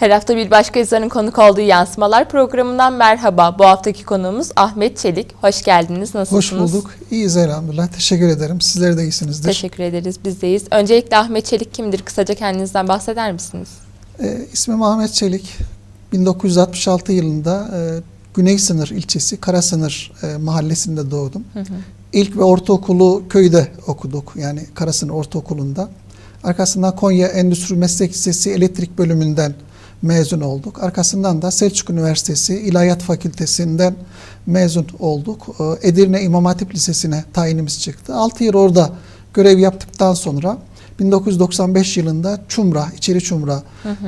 Her hafta bir başka yazarın konuk olduğu Yansımalar programından merhaba. Bu haftaki konuğumuz Ahmet Çelik. Hoş geldiniz. Nasılsınız? Hoş bulduk. İyiyiz elhamdülillah. Teşekkür ederim. Sizler de iyisinizdir. Teşekkür ederiz. Bizdeyiz. Öncelikle Ahmet Çelik kimdir? Kısaca kendinizden bahseder misiniz? Ee, ismim Ahmet Çelik. 1966 yılında e, Güney Sınır ilçesi Karasınır e, mahallesinde doğdum. Hı hı. İlk ve ortaokulu köyde okuduk. Yani Karasınır Ortaokulu'nda. Arkasından Konya Endüstri Meslek Lisesi Elektrik Bölümünden mezun olduk. Arkasından da Selçuk Üniversitesi İlahiyat Fakültesinden mezun olduk. Ee, Edirne İmam Hatip Lisesi'ne tayinimiz çıktı. 6 yıl orada görev yaptıktan sonra 1995 yılında Çumra, İçeri Çumra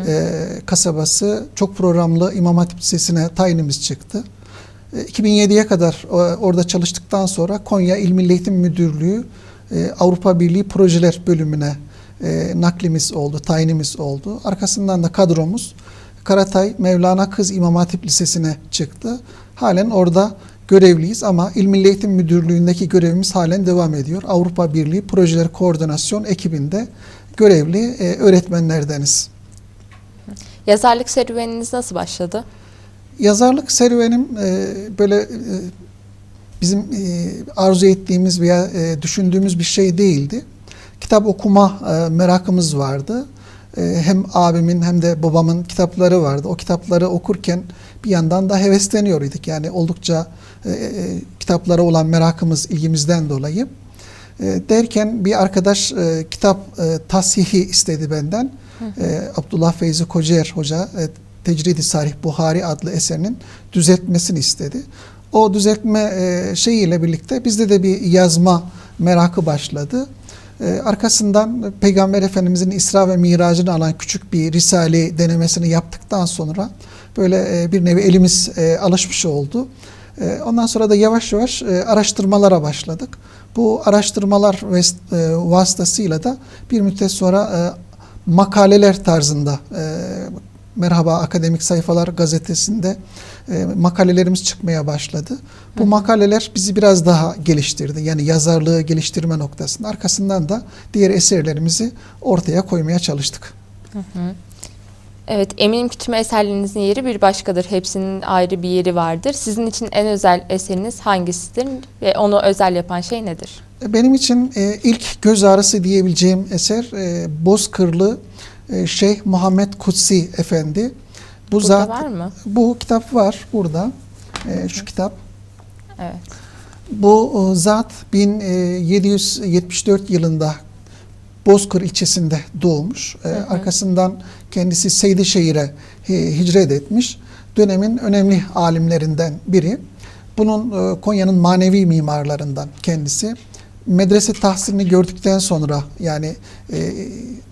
e, kasabası çok programlı İmam Hatip Lisesi'ne tayinimiz çıktı. E, 2007'ye kadar e, orada çalıştıktan sonra Konya İl Milli Eğitim Müdürlüğü e, Avrupa Birliği Projeler bölümüne e, naklimiz oldu, tayinimiz oldu. Arkasından da kadromuz Karatay Mevlana Kız İmam Hatip Lisesi'ne çıktı. Halen orada görevliyiz ama İl Milli Eğitim Müdürlüğü'ndeki görevimiz halen devam ediyor. Avrupa Birliği Projeler Koordinasyon ekibinde görevli e, öğretmenlerdeniz. Yazarlık serüveniniz nasıl başladı? Yazarlık serüvenim e, böyle e, bizim e, arzu ettiğimiz veya e, düşündüğümüz bir şey değildi. Kitap okuma e, merakımız vardı. E, hem abimin hem de babamın kitapları vardı. O kitapları okurken bir yandan da hevesleniyorduk. Yani oldukça e, e, kitaplara olan merakımız, ilgimizden dolayı. E, derken bir arkadaş e, kitap e, tasihi istedi benden. E, Abdullah Feyzi Kocaer Hoca e, Tecridi Sarih Buhari adlı eserinin düzeltmesini istedi. O düzeltme e, şeyiyle birlikte bizde de bir yazma merakı başladı. E, arkasından Peygamber Efendimizin İsra ve Miracını alan küçük bir risale denemesini yaptıktan sonra böyle e, bir nevi elimiz e, alışmış oldu. E, ondan sonra da yavaş yavaş araştırmalara başladık. Bu araştırmalar vasıtasıyla da bir müddet sonra makaleler tarzında Merhaba Akademik Sayfalar gazetesinde e, makalelerimiz çıkmaya başladı. Bu makaleler bizi biraz daha geliştirdi. Yani yazarlığı geliştirme noktasında. Arkasından da diğer eserlerimizi ortaya koymaya çalıştık. Evet, eminim ki tüm eserlerinizin yeri bir başkadır. Hepsinin ayrı bir yeri vardır. Sizin için en özel eseriniz hangisidir ve onu özel yapan şey nedir? Benim için e, ilk göz ağrısı diyebileceğim eser e, Bozkırlı e, Şeyh Muhammed Kutsi Efendi. Bu Burada zat var mı? bu kitap var burada. E, şu kitap. Evet. Bu e, zat 1774 yılında Bozkır ilçesinde doğmuş. E, Arkasından kendisi Seydişehir'e hicret etmiş. Dönemin önemli alimlerinden biri. Bunun e, Konya'nın manevi mimarlarından kendisi. Medrese tahsilini gördükten sonra yani e,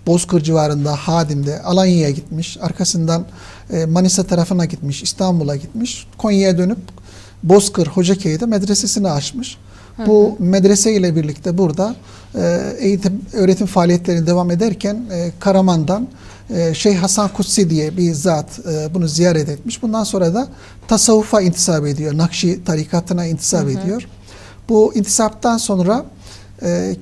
Bozkır civarında Hadim'de Alanya'ya gitmiş. Arkasından e, Manisa tarafına gitmiş, İstanbul'a gitmiş. Konya'ya dönüp Bozkır Hocaköy'de medresesini açmış. Bu medrese ile birlikte burada e, eğitim öğretim faaliyetleri devam ederken e, Karaman'dan e, Şeyh Hasan Kutsi diye bir zat e, bunu ziyaret etmiş. Bundan sonra da tasavvufa intisap ediyor. Nakşi tarikatına intisap ediyor. Bu intisaptan sonra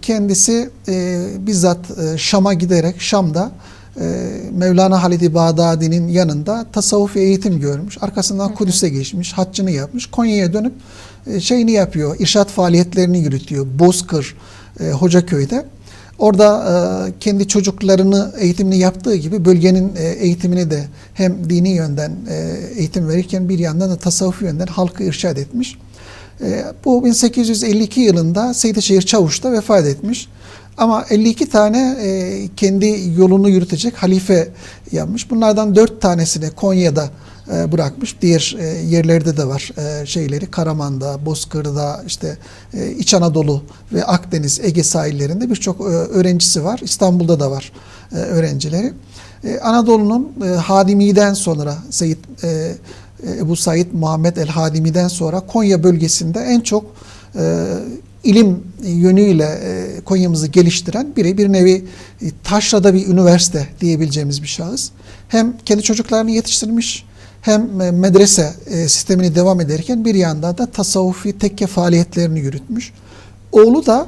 kendisi e, bizzat e, Şam'a giderek Şam'da e, Mevlana Halid-i Bağdadi'nin yanında tasavvuf eğitim görmüş. Arkasından Kudüs'e geçmiş, haccını yapmış. Konya'ya dönüp e, şeyini yapıyor, irşat faaliyetlerini yürütüyor. Bozkır, e, Hocaköy'de. Orada e, kendi çocuklarını eğitimini yaptığı gibi bölgenin e, eğitimini de hem dini yönden e, eğitim verirken bir yandan da tasavvufi yönden halkı irşad etmiş. E, bu 1852 yılında Seydişehir Çavuş'ta vefat etmiş. Ama 52 tane e, kendi yolunu yürütecek halife yapmış. Bunlardan 4 tanesini Konya'da e, bırakmış. Diğer yerlerde de var e, şeyleri. Karaman'da, Bozkır'da, işte İç Anadolu ve Akdeniz, Ege sahillerinde birçok öğrencisi var. İstanbul'da da var öğrencileri. Anadolu'nun e, Hadimi'den sonra Seyyid e, Ebu Said Muhammed el-Hadimi'den sonra Konya bölgesinde en çok e, ilim yönüyle e, Konya'mızı geliştiren biri. Bir nevi e, taşrada bir üniversite diyebileceğimiz bir şahıs. Hem kendi çocuklarını yetiştirmiş hem e, medrese e, sistemini devam ederken bir yandan da tasavvufi tekke faaliyetlerini yürütmüş. Oğlu da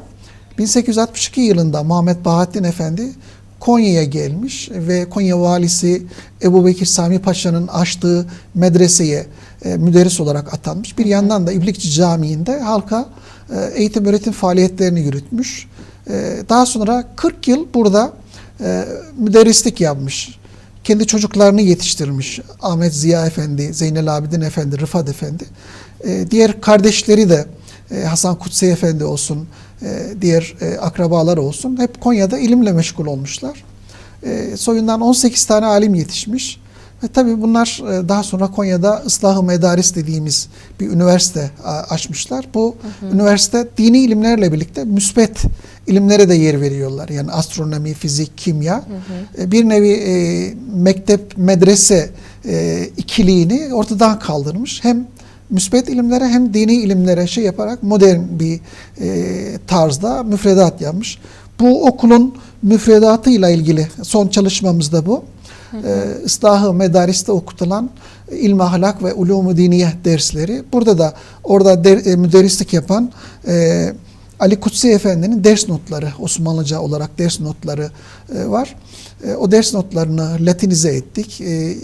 1862 yılında Muhammed Bahattin Efendi Konya'ya gelmiş ve Konya valisi Ebu Bekir Sami Paşa'nın açtığı medreseye e, müderris olarak atanmış. Bir yandan da İblikçi Camii'nde halka e, eğitim öğretim faaliyetlerini yürütmüş. E, daha sonra 40 yıl burada e, müderrislik yapmış. Kendi çocuklarını yetiştirmiş. Ahmet Ziya Efendi, Zeynel Abidin Efendi, Rıfat Efendi. E, diğer kardeşleri de e, Hasan Kutsi Efendi olsun, diğer e, akrabalar olsun. Hep Konya'da ilimle meşgul olmuşlar. E, soyundan 18 tane alim yetişmiş. Ve tabii bunlar e, daha sonra Konya'da ıslahı medaris dediğimiz bir üniversite açmışlar. Bu üniversite dini ilimlerle birlikte müspet ilimlere de yer veriyorlar. Yani astronomi, fizik, kimya. E, Bir nevi e, mektep, medrese e, ikiliğini ortadan kaldırmış. Hem müspet ilimlere hem dini ilimlere şey yaparak modern bir e, tarzda müfredat yapmış. Bu okulun müfredatıyla ilgili son çalışmamız da bu. E, ıslahı medariste okutulan ilmi ahlak ve ulumu diniye dersleri. Burada da orada der, e, müderrislik yapan e, Ali Kutsi Efendi'nin ders notları, Osmanlıca olarak ders notları e, var. E, o ders notlarını latinize ettik. E,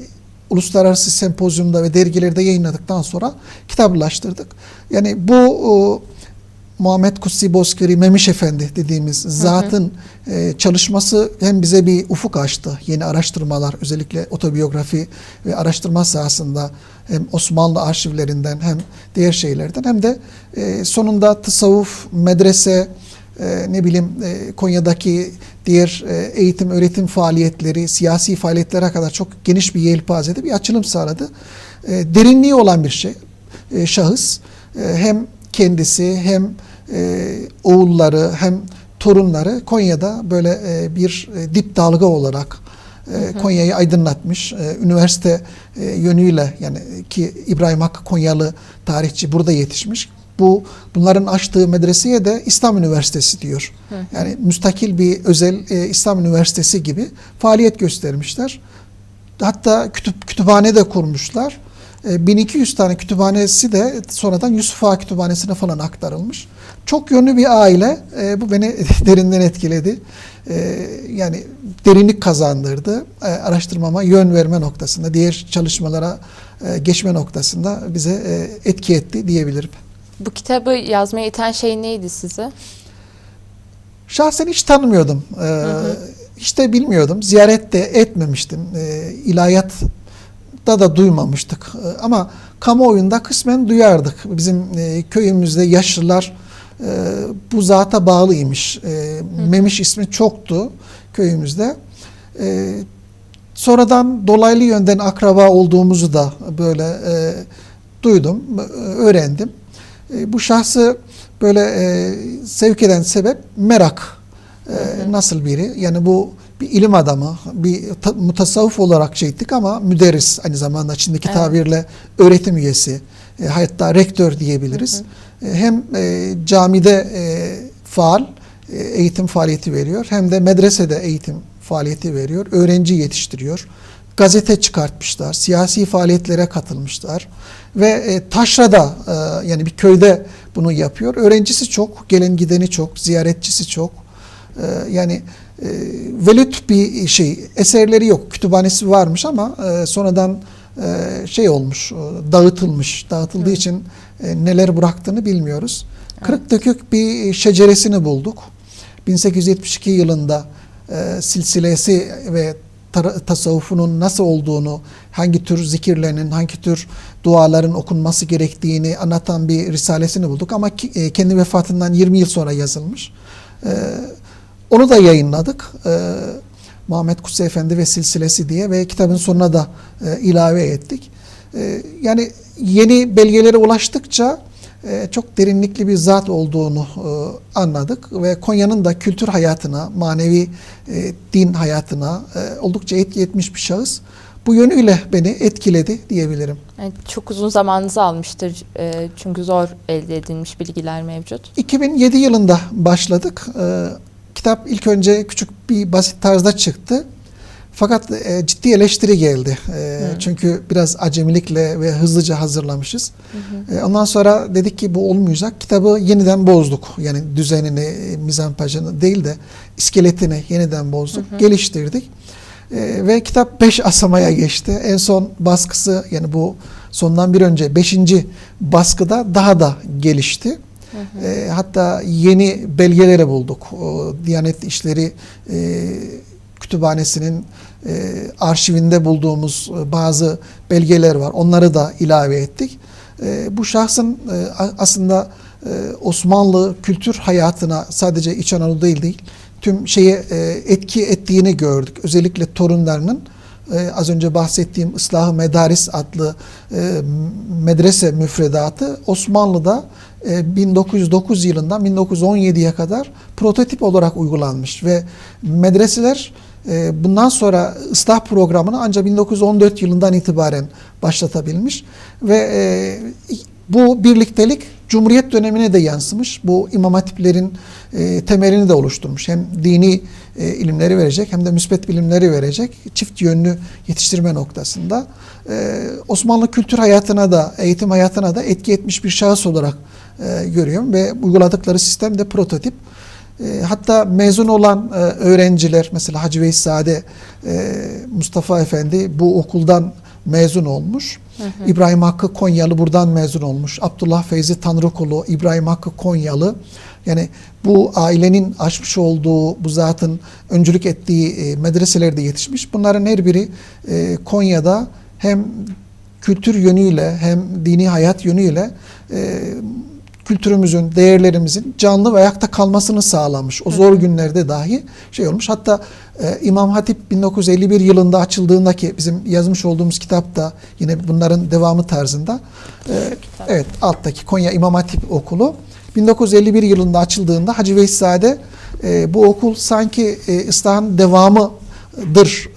uluslararası sempozyumda ve dergilerde yayınladıktan sonra kitaplaştırdık. Yani bu o, Muhammed Kutsi Bozkır'ı Memiş Efendi dediğimiz zatın e, çalışması hem bize bir ufuk açtı. Yeni araştırmalar özellikle otobiyografi ve araştırma sahasında hem Osmanlı arşivlerinden hem diğer şeylerden hem de e, sonunda tasavvuf, medrese, e, ne bileyim e, Konya'daki diğer e, eğitim öğretim faaliyetleri, siyasi faaliyetlere kadar çok geniş bir yelpazede bir açılım sağladı. E, derinliği olan bir şey. E, şahıs hem kendisi hem oğulları hem torunları Konya'da böyle bir dip dalga olarak Konya'yı aydınlatmış. Üniversite yönüyle yani ki İbrahim Hakkı Konyalı tarihçi burada yetişmiş. Bu bunların açtığı medreseye de İslam Üniversitesi diyor. Yani müstakil bir özel e, İslam Üniversitesi gibi faaliyet göstermişler. Hatta kütüp, kütüphane de kurmuşlar. E, 1200 tane kütüphanesi de sonradan Yusuf Ağa Kütüphanesi'ne falan aktarılmış. Çok yönlü bir aile. E, bu beni derinden etkiledi. E, yani derinlik kazandırdı. E, araştırmama yön verme noktasında, diğer çalışmalara e, geçme noktasında bize e, etki etti diyebilirim. Bu kitabı yazmaya iten şey neydi sizi? Şahsen hiç tanımıyordum. Ee, Hiç de bilmiyordum. Ziyaret de etmemiştim. Ee, ilahiyatta da duymamıştık. Ee, ama kamuoyunda kısmen duyardık. Bizim e, köyümüzde yaşlılar e, bu zata bağlıymış. E, Memiş ismi çoktu köyümüzde. E, sonradan dolaylı yönden akraba olduğumuzu da böyle e, duydum, e, öğrendim. E, bu şahsı böyle e, sevk eden sebep merak. E, nasıl biri? Yani bu bir ilim adamı, bir ta, mutasavvuf olarak şey ettik ama müderris aynı zamanda Çin'deki Evet. tabirle öğretim üyesi, e, hatta rektör diyebiliriz. E, hem e, camide e, faal e, eğitim faaliyeti veriyor hem de medresede eğitim faaliyeti veriyor. Öğrenci yetiştiriyor. Gazete çıkartmışlar, siyasi faaliyetlere katılmışlar ve e, Taşra'da e, yani bir köyde bunu yapıyor. Öğrencisi çok, gelen gideni çok, ziyaretçisi çok. E, yani e, velut bir şey, eserleri yok. Kütüphanesi varmış ama e, sonradan e, şey olmuş, e, dağıtılmış. Dağıtıldığı için e, neler bıraktığını bilmiyoruz. Kırık dökük bir şeceresini bulduk. 1872 yılında e, silsilesi ve tasavvufunun nasıl olduğunu, hangi tür zikirlerin, hangi tür duaların okunması gerektiğini anlatan bir risalesini bulduk. Ama e, kendi vefatından 20 yıl sonra yazılmış. E, onu da yayınladık. E, Muhammed Kutsi Efendi ve silsilesi diye ve kitabın sonuna da e, ilave ettik. Yani yeni belgelere ulaştıkça çok derinlikli bir zat olduğunu e, anladık ve Konya'nın da kültür hayatına, manevi e, din hayatına e, oldukça etki etmiş bir şahıs. Bu yönüyle beni etkiledi diyebilirim. Yani çok uzun zamanınızı almıştır e, çünkü zor elde edilmiş bilgiler mevcut. 2007 yılında başladık. Kitap ilk önce küçük bir basit tarzda çıktı. Fakat e, ciddi eleştiri geldi. E, Çünkü biraz acemilikle ve hızlıca hazırlamışız. E, ondan sonra dedik ki bu olmayacak. Kitabı yeniden bozduk. Yani düzenini, mizampajını değil de iskeletini yeniden bozduk. Geliştirdik. E, ve kitap 5 asamaya geçti. En son baskısı yani bu sondan bir önce 5. baskıda daha da gelişti. E, hatta yeni belgeleri bulduk. O, Diyanet İşleri e, Kütüphanesi'nin e, arşivinde bulduğumuz e, bazı belgeler var. Onları da ilave ettik. E, bu şahsın aslında Osmanlı kültür hayatına sadece İç Anadolu değil değil tüm şeye etki ettiğini gördük. Özellikle torunlarının az önce bahsettiğim Islah-ı Medaris adlı medrese müfredatı Osmanlı'da e, 1909 yılından 1917'ye kadar prototip olarak uygulanmış ve medreseler bundan sonra ıslah programını ancak 1914 yılından itibaren başlatabilmiş ve e, bu birliktelik Cumhuriyet dönemine de yansımış. Bu imam hatiplerin e, temelini de oluşturmuş. Hem dini e, ilimleri verecek hem de müspet bilimleri verecek. Çift yönlü yetiştirme noktasında. Osmanlı kültür hayatına da, eğitim hayatına da etki etmiş bir şahıs olarak görüyorum ve uyguladıkları sistem de prototip. E, hatta mezun olan e, öğrenciler mesela Hacı Veysade e, Mustafa Efendi bu okuldan mezun olmuş. İbrahim Hakkı Konyalı buradan mezun olmuş. Abdullah Feyzi Tanrıkulu, İbrahim Hakkı Konyalı. Yani bu ailenin açmış olduğu, bu zatın öncülük ettiği e, medreselerde yetişmiş. Bunların her biri e, Konya'da hem kültür yönüyle hem dini hayat yönüyle e, kültürümüzün, değerlerimizin canlı ve ayakta kalmasını sağlamış. O zor günlerde dahi şey olmuş. Hatta e, İmam Hatip 1951 yılında açıldığındaki bizim yazmış olduğumuz kitapta yine bunların devamı tarzında e, evet alttaki Konya İmam Hatip Okulu 1951 yılında açıldığında Hacı Veyzade e, bu okul sanki e, İslah'ın devamıdır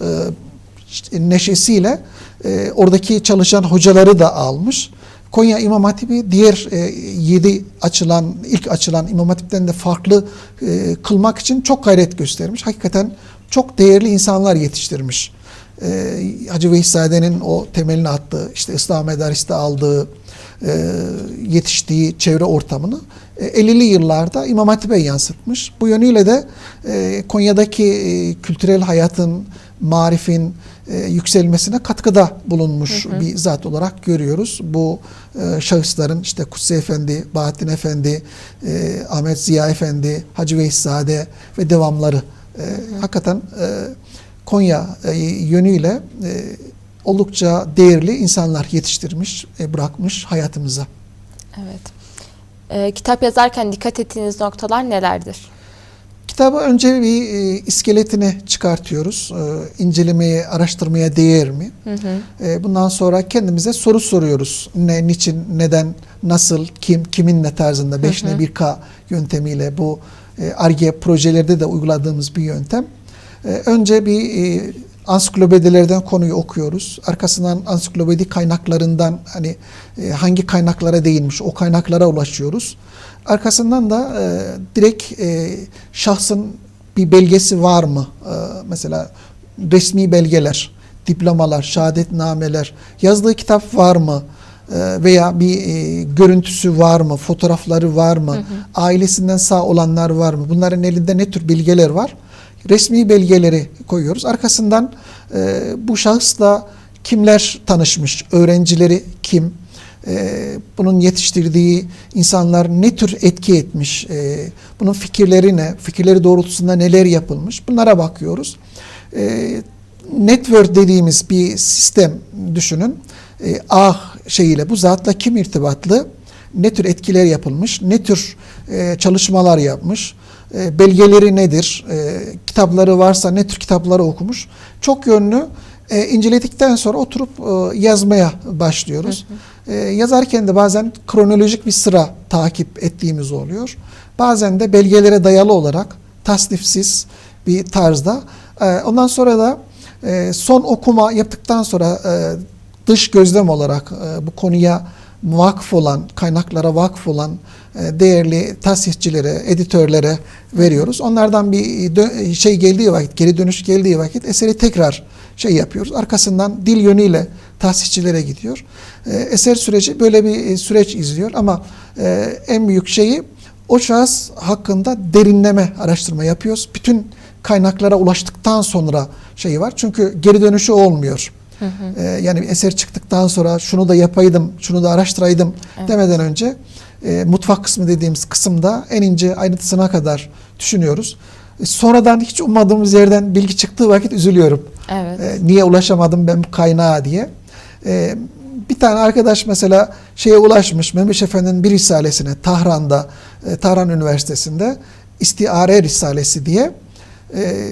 e, neşesiyle e, oradaki çalışan hocaları da almış. Konya İmam Hatibi diğer e, 7 açılan, ilk açılan İmam Hatip'ten de farklı e, kılmak için çok gayret göstermiş. Hakikaten çok değerli insanlar yetiştirmiş. E, Hacı Veysade'nin o temelini attığı, işte İslam Medaris'te aldığı, e, yetiştiği çevre ortamını e, 50'li yıllarda İmam Hatip'e yansıtmış. Bu yönüyle de e, Konya'daki e, kültürel hayatın, marifin e, yükselmesine katkıda bulunmuş bir zat olarak görüyoruz. Bu e, şahısların işte Kutsi Efendi, Bahattin Efendi, e, Ahmet Ziya Efendi, Hacı Veyzade ve devamları e, hakikaten e, Konya e, yönüyle e, oldukça değerli insanlar yetiştirmiş, e, bırakmış hayatımıza. Evet. Ee, kitap yazarken dikkat ettiğiniz noktalar nelerdir? Kitabı önce bir e, iskeletini çıkartıyoruz. E, incelemeye, araştırmaya değer mi? Hı hı. E, bundan sonra kendimize soru soruyoruz. Ne, niçin, neden, nasıl, kim, kiminle tarzında 5 ne 1K yöntemiyle bu e, ARGE projelerde de uyguladığımız bir yöntem. E, önce bir e, ansiklopedilerden konuyu okuyoruz. Arkasından ansiklopedi kaynaklarından hani e, hangi kaynaklara değinmiş o kaynaklara ulaşıyoruz. Arkasından da e, direkt e, şahsın bir belgesi var mı? E, mesela resmi belgeler, diplomalar, şehadetnameler, yazdığı kitap var mı? E, veya bir e, görüntüsü var mı? Fotoğrafları var mı? Ailesinden sağ olanlar var mı? Bunların elinde ne tür bilgiler var? Resmi belgeleri koyuyoruz. Arkasından e, bu şahısla kimler tanışmış? Öğrencileri kim? E, bunun yetiştirdiği insanlar ne tür etki etmiş? E, bunun fikirleri ne? Fikirleri doğrultusunda neler yapılmış? Bunlara bakıyoruz. E, network dediğimiz bir sistem düşünün. E, ah şeyiyle bu zatla kim irtibatlı? Ne tür etkiler yapılmış? Ne tür e, çalışmalar yapmış? E, belgeleri nedir? E, kitapları varsa ne tür kitapları okumuş? Çok yönlü e, inceledikten sonra oturup e, yazmaya başlıyoruz. E, yazarken de bazen kronolojik bir sıra takip ettiğimiz oluyor. Bazen de belgelere dayalı olarak tasnifsiz bir tarzda. E, ondan sonra da e, son okuma yaptıktan sonra e, dış gözlem olarak e, bu konuya vakıf olan, kaynaklara vakıf olan değerli tasihçilere, editörlere veriyoruz. Onlardan bir şey geldiği vakit, geri dönüş geldiği vakit eseri tekrar şey yapıyoruz. Arkasından dil yönüyle tahsisçilere gidiyor. E, eser süreci böyle bir e, süreç izliyor ama e, en büyük şeyi o şahıs hakkında derinleme araştırma yapıyoruz. Bütün kaynaklara ulaştıktan sonra şeyi var. Çünkü geri dönüşü olmuyor. E, yani eser çıktıktan sonra şunu da yapaydım, şunu da araştıraydım Evet. demeden önce e, mutfak kısmı dediğimiz kısımda en ince ayrıntısına kadar düşünüyoruz. E, sonradan hiç ummadığımız yerden bilgi çıktığı vakit üzülüyorum. Evet. E, niye ulaşamadım ben kaynağa diye. E, bir tane arkadaş mesela şeye ulaşmış Mehmet Efendi'nin bir risalesine Tahran'da, e, Tahran Üniversitesi'nde İstiare Risalesi diye. E,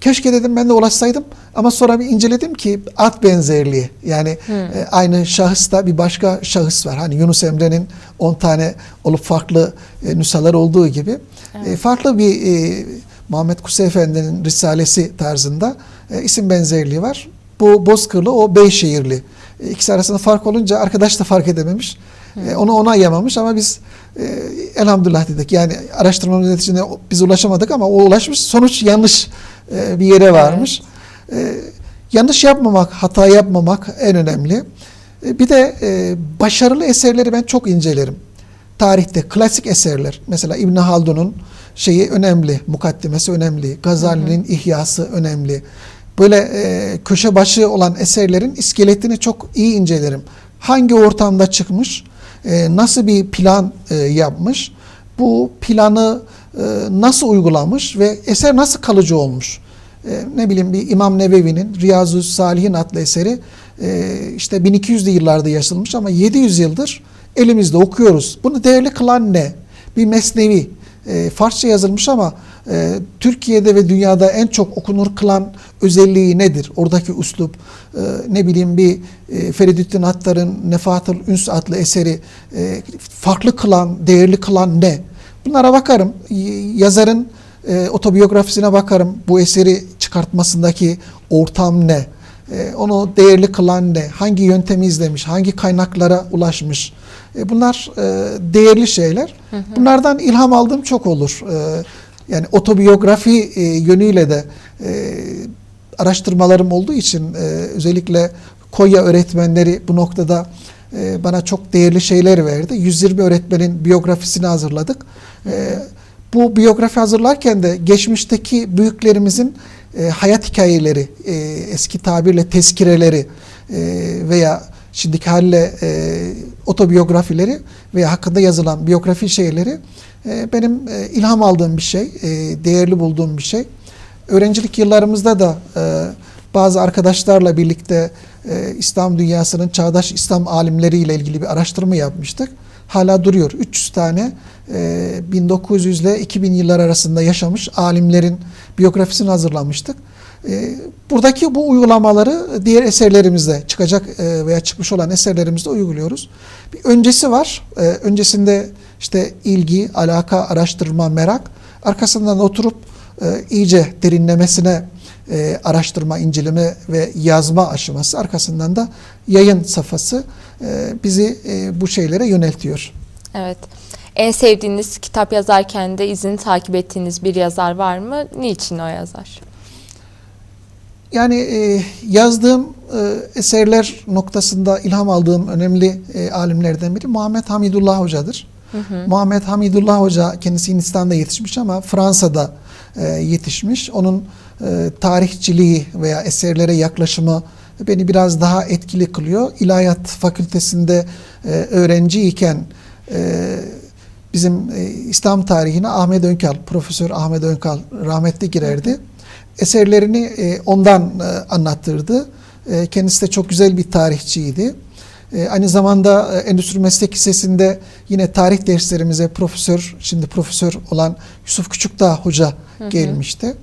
keşke dedim ben de ulaşsaydım ama sonra bir inceledim ki ad benzerliği yani e, aynı şahısta bir başka şahıs var. Hani Yunus Emre'nin 10 tane olup farklı e, nüshalar olduğu gibi e, farklı bir e, Muhammed Kusi Efendi'nin risalesi tarzında e, isim benzerliği var. Bu Bozkırlı o Beyşehirli. E, ikisi arasında fark olunca arkadaş da fark edememiş. E, onu ona ayamamış ama biz e, elhamdülillah dedik. Yani araştırmamız neticesinde biz ulaşamadık ama o ulaşmış. Sonuç yanlış e, bir yere varmış. E, yanlış yapmamak, hata yapmamak en önemli. E, bir de e, başarılı eserleri ben çok incelerim. Tarihte klasik eserler. Mesela İbn Haldun'un şeyi önemli, mukaddimesi önemli. Gazali'nin İhyası önemli. Böyle e, köşe başı olan eserlerin iskeletini çok iyi incelerim. Hangi ortamda çıkmış, e, nasıl bir plan e, yapmış, bu planı e, nasıl uygulamış ve eser nasıl kalıcı olmuş. E, ne bileyim bir İmam Nevevi'nin Riyazu Salihin adlı eseri e, işte 1200'lü yıllarda yazılmış ama 700 yıldır elimizde okuyoruz. Bunu değerli kılan ne? Bir mesnevi. E, Farsça yazılmış ama e, Türkiye'de ve dünyada en çok okunur kılan özelliği nedir? Oradaki üslup, e, ne bileyim bir e, Feridüddin Attar'ın Nefahatül Üns adlı eseri e, farklı kılan, değerli kılan ne? Bunlara bakarım. Yazarın e, otobiyografisine bakarım. Bu eseri çıkartmasındaki ortam ne? E, onu değerli kılan ne? Hangi yöntemi izlemiş? Hangi kaynaklara ulaşmış? E, bunlar e, değerli şeyler. Bunlardan ilham aldığım çok olur. E, yani otobiyografi e, yönüyle de e, araştırmalarım olduğu için e, özellikle Konya öğretmenleri bu noktada e, bana çok değerli şeyler verdi. 120 öğretmenin biyografisini hazırladık. E, bu biyografi hazırlarken de geçmişteki büyüklerimizin e, hayat hikayeleri, e, eski tabirle tezkireleri e, veya şimdiki halle e, otobiyografileri veya hakkında yazılan biyografi şeyleri benim e, ilham aldığım bir şey, e, değerli bulduğum bir şey. Öğrencilik yıllarımızda da e, bazı arkadaşlarla birlikte İslam dünyasının çağdaş İslam alimleriyle ilgili bir araştırma yapmıştık. Hala duruyor. 300 tane e, 1900 ile 2000 yıllar arasında yaşamış alimlerin biyografisini hazırlamıştık. Buradaki bu uygulamaları diğer eserlerimizde çıkacak veya çıkmış olan eserlerimizde uyguluyoruz. Bir öncesi var. Öncesinde işte ilgi, alaka, araştırma, merak. Arkasından oturup e, iyice derinlemesine e, araştırma, inceleme ve yazma aşaması. Arkasından da yayın safhası e, bizi e, bu şeylere yöneltiyor. Evet. En sevdiğiniz kitap yazarken de izini takip ettiğiniz bir yazar var mı? Niçin o yazar? Yani e, yazdığım e, eserler noktasında ilham aldığım önemli e, alimlerden biri Muhammed Hamidullah Hoca'dır. Muhammed Hamidullah Hoca kendisi Hindistan'da yetişmiş ama Fransa'da e, yetişmiş. Onun e, tarihçiliği veya eserlere yaklaşımı beni biraz daha etkili kılıyor. İlahiyat Fakültesinde e, öğrenciyken e, bizim e, İslam tarihine Ahmet Önkal, Profesör Ahmet Önkal rahmetli girerdi. Eserlerini e, ondan e, anlattırdı. E, kendisi de çok güzel bir tarihçiydi. E, aynı zamanda e, Endüstri Meslek Lisesi'nde yine tarih derslerimize profesör, şimdi profesör olan Yusuf Küçükdağ Hoca gelmişti.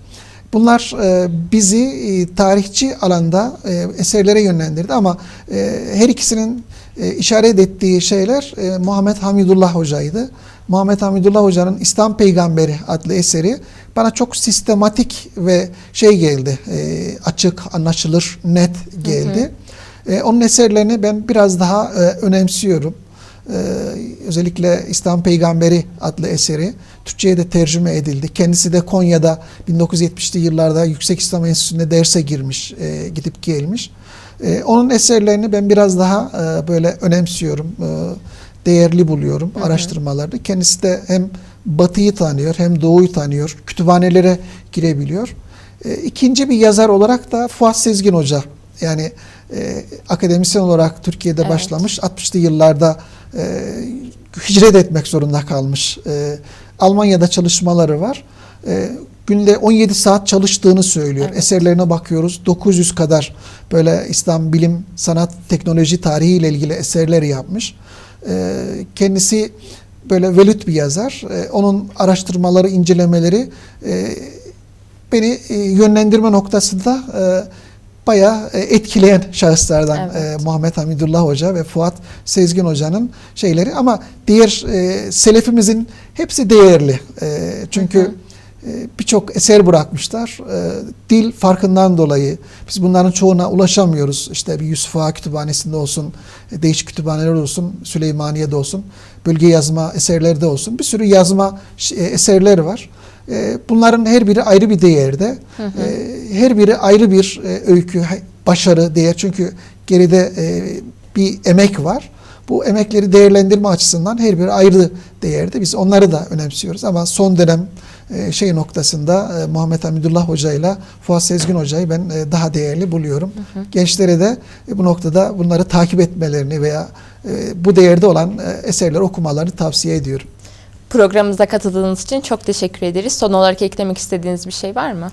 Bunlar e, bizi e, tarihçi alanda e, eserlere yönlendirdi ama e, her ikisinin e, işaret ettiği şeyler e, Muhammed Hamidullah Hoca'ydı. Muhammed Hamidullah Hoca'nın İslam Peygamberi adlı eseri bana çok sistematik ve şey geldi, e, açık, anlaşılır, net geldi. E, onun eserlerini ben biraz daha e, önemsiyorum. e, özellikle İslam Peygamberi adlı eseri Türkçe'ye de tercüme edildi. Kendisi de Konya'da 1970'li yıllarda Yüksek İslam Enstitüsü'nde derse girmiş, e, gidip gelmiş. E, onun eserlerini ben biraz daha e, böyle önemsiyorum, e, değerli buluyorum araştırmalarda. Kendisi de hem Batı'yı tanıyor hem Doğu'yu tanıyor, kütüphanelere girebiliyor. E, ikinci bir yazar olarak da Fuat Sezgin Hoca. Yani e, akademisyen olarak Türkiye'de Evet. başlamış. 60'lı yıllarda e, hicret etmek zorunda kalmış. E, Almanya'da çalışmaları var. E, günde 17 saat çalıştığını söylüyor. Evet. Eserlerine bakıyoruz. 900 kadar böyle İslam bilim, sanat, teknoloji tarihi ile ilgili eserler yapmış. E, kendisi böyle velüt bir yazar. E, onun araştırmaları, incelemeleri e, beni e, yönlendirme noktasında e, bayağı e, etkileyen şahıslardan Evet. e, Muhammed Hamidullah Hoca ve Fuat Sezgin Hoca'nın şeyleri ama diğer e, selefimizin hepsi değerli. E, çünkü Hı hı. e, birçok eser bırakmışlar. E, dil farkından dolayı biz bunların çoğuna ulaşamıyoruz. İşte bir Yusuf Ağa Kütüphanesi'nde olsun, değişik kütüphaneler olsun, Süleymaniye'de olsun, bölge yazma eserlerde olsun. Bir sürü yazma eserler var. Bunların her biri ayrı bir değerde. Hı hı. Her biri ayrı bir e, öykü, başarı, değer. Çünkü geride e, bir emek var. Bu emekleri değerlendirme açısından her biri ayrı değerde. Biz onları da önemsiyoruz ama son dönem e, şey noktasında e, Muhammed Hamidullah Hoca ile Fuat Sezgin Hoca'yı ben e, daha değerli buluyorum. Gençlere de e, bu noktada bunları takip etmelerini veya e, bu değerde olan e, eserleri okumalarını tavsiye ediyorum. Programımıza katıldığınız için çok teşekkür ederiz. Son olarak eklemek istediğiniz bir şey var mı?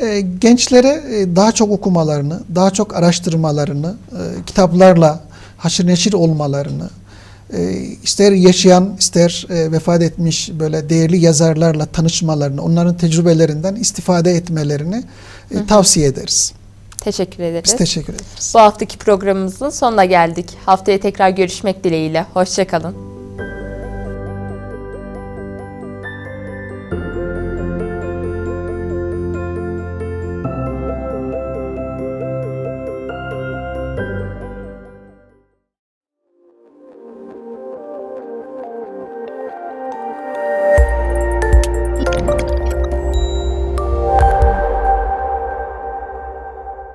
E, gençlere e, daha çok okumalarını, daha çok araştırmalarını, e, kitaplarla haşır neşir olmalarını, ister yaşayan ister vefat etmiş böyle değerli yazarlarla tanışmalarını, onların tecrübelerinden istifade etmelerini e, tavsiye ederiz. Teşekkür ederiz. Biz teşekkür ederiz. Bu haftaki programımızın sonuna geldik. Haftaya tekrar görüşmek dileğiyle. Hoşçakalın.